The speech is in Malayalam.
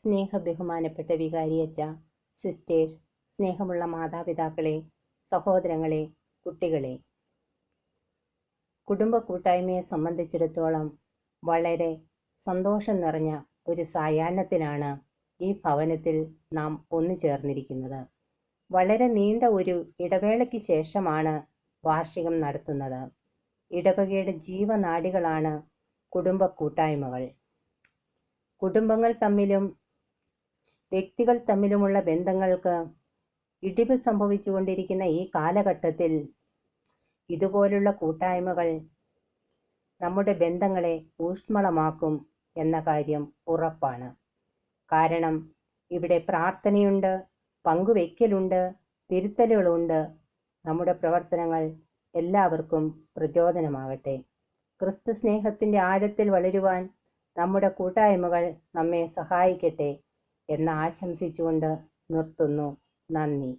സ്നേഹ ബഹുമാനപ്പെട്ട വികാരിയച്ച സിസ്റ്റേഴ്സ് സ്നേഹമുള്ള മാതാപിതാക്കളെ സഹോദരങ്ങളെ കുട്ടികളെ. കുടുംബ കൂട്ടായ്മയെ സംബന്ധിച്ചിടത്തോളം വളരെ സന്തോഷം നിറഞ്ഞ ഒരു സായാഹ്നത്തിലാണ് ഈ ഭവനത്തിൽ നാം ഒന്നു ചേർന്നിരിക്കുന്നത്. വളരെ നീണ്ട ഒരു ഇടവേളയ്ക്ക് ശേഷമാണ് വാർഷികം നടത്തുന്നത്. ഇടവകയുടെ ജീവനാടികളാണ് കുടുംബ കൂട്ടായ്മകൾ. കുടുംബങ്ങൾ തമ്മിലും വ്യക്തികൾ തമ്മിലുമുള്ള ബന്ധങ്ങൾക്ക് ഇടിവ് സംഭവിച്ചുകൊണ്ടിരിക്കുന്ന ഈ കാലഘട്ടത്തിൽ ഇതുപോലുള്ള കൂട്ടായ്മകൾ നമ്മുടെ ബന്ധങ്ങളെ ഊഷ്മളമാക്കും എന്ന കാര്യം ഉറപ്പാണ്. കാരണം ഇവിടെ പ്രാർത്ഥനയുണ്ട് പങ്കുവയ്ക്കലുണ്ട് തിരുത്തലുകളുണ്ട്. നമ്മുടെ പ്രവർത്തനങ്ങൾ എല്ലാവർക്കും പ്രചോദനമാകട്ടെ. ക്രിസ്തു സ്നേഹത്തിന്റെ ആഴത്തിൽ വളരുവാൻ നമ്മുടെ കൂട്ടായ്മകൾ നമ്മെ സഹായിക്കട്ടെ. എന്ന് ആശംസിച്ചുകൊണ്ട് നിർത്തുന്നു. നന്ദി.